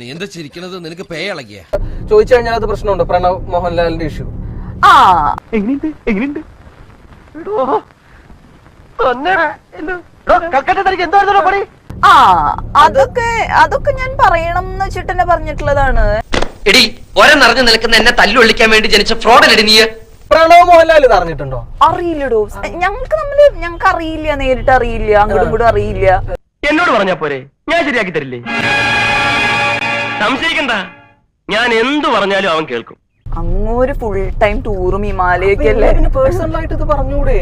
നീ എന്താ ചിരിക്കണത്? നിനക്ക് പേ ഇളകിയ. ചോദിച്ചു കഴിഞ്ഞാൽ അത് പ്രശ്നമുണ്ട്. പ്രണവ് മോഹൻലാലിന്റെ ഇഷ്യൂ ആ. എങ്ങനെയുണ്ട്? എങ്ങനെയുണ്ട്? ആ അതൊക്കെ അതൊക്കെ ഞാൻ പറയണം എന്ന് വെച്ചിട്ട് തന്നെ പറഞ്ഞിട്ടുള്ളതാണ്. എടി ഒരേ നിറഞ്ഞു നിൽക്കുന്ന എന്നെ തല്ലൊള്ളിക്കാൻ വേണ്ടി ജനിച്ച ഫ്രോഡല്ലടി നീ. പ്രണവ് മോഹൻലാൽ ഇത് അറിഞ്ഞിട്ടുണ്ടോ? അറിയില്ലടോ. ഞങ്ങൾക്ക് നമ്മൾ ഞങ്ങൾക്ക് അറിയില്ല നേരിട്ട് അറിയില്ല അങ്ങോട്ടും ഇങ്ങോട്ടും അറിയില്ല. പറഞ്ഞാ പോരെ? ഞാൻ ശരിയാക്കി തരില്ലേ? സംശയിക്കണ്ട. ഞാൻ എന്തു പറഞ്ഞാലും അവൻ കേൾക്കും. അങ്ങോട്ട് ഫുൾ ടൈം ടൂറും ഹിമാലയൊക്കെ അല്ലേ പിന്നെ പേഴ്സണൽ ആയിട്ട് ഇത് പറഞ്ഞൂടെ?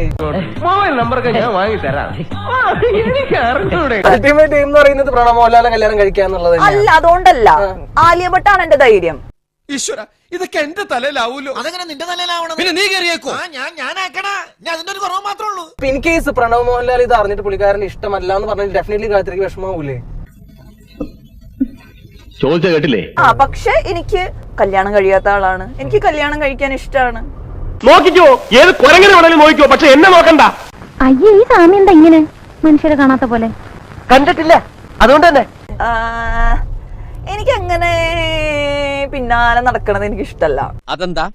മൊബൈൽ നമ്പറൊക്കെ ഞാൻ വാങ്ങി തരാം. അൾട്ടിമേറ്റ് എന്ന് പറയുന്നത് പ്രണവ് മോഹൻലാലെ കല്യാണം കഴിക്കാന്നുള്ളത് അല്ല അതുകൊണ്ടല്ല. ആലിയ ഭട്ടാണ് എന്റെ ധൈര്യം. ഈശ്വര ഇതൊക്കെ എന്റെ തലയിലാവൂലോ? അതെങ്ങനെ നിന്റെ തലയിലാവണം? പിന്നെ നീ കയറിയേക്കോ? ആ ഞാൻ ഞാനാക്കടാ. ഞാൻ അതിന്റെ ഒരു കുറവ് മാത്രമേ ഉള്ളൂ ഇൻ കേസ് പ്രണവ് മോഹൻലാൽ ഇത് അറിഞ്ഞിട്ട് പുള്ളിക്കാരന് ഇഷ്ടമല്ല എന്ന് പറഞ്ഞാൽ ഡെഫിനറ്റ്ലി കാര്യത്തിലേക്ക് വിഷമാവൂലേ ചോദിച്ച കേട്ടില്ലേ? ആ പക്ഷെ എനിക്ക് കല്യാണം കഴിയാത്ത ആളാണ്. എനിക്ക് കല്യാണം കഴിക്കാൻ ഇഷ്ടമാണ്. നോക്കിക്കോ ഏത് കുരങ്ങനെ വേണേലും നോക്കിക്കോ പക്ഷെ എന്നെ നോക്കണ്ട. അയ്യേ ഈ സാമി എന്താ ഇങ്ങനെ മനുഷ്യരെ കാണാത്ത പോലെ? കണ്ടിട്ടില്ല. അതുകൊണ്ട് തന്നെ. എനിക്ക് അങ്ങനെ പിന്നാലെ നടക്കണത് എനിക്ക് ഇഷ്ടല്ല അതെന്താ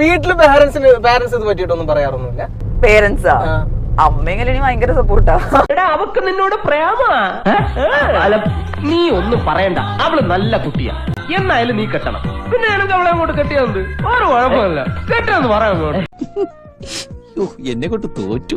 വീട്ടിൽ പാരന്റ്സിന് പാരന്റ്സ് ഇത് പറ്റിയിട്ടൊന്നും പറയാറൊന്നുമില്ല. പേരൻസാ ആ. അമ്മ എങ്ങനെ ഭയങ്കര സപ്പോർട്ടാ എടാ അവക്ക് നിന്നോട് പ്രേമ. അല്ല നീ ഒന്നും പറയണ്ട. അവൾ നല്ല കുട്ടിയാ. എന്നായാലും നീ കെട്ടണം. പിന്നെ എനിക്ക് അവളെ അങ്ങോട്ട് കെട്ടിയത് ഒരു കുഴപ്പമില്ല കെട്ടിയെന്ന് പറയാൻ എന്നെ കൊണ്ട് തോറ്റു.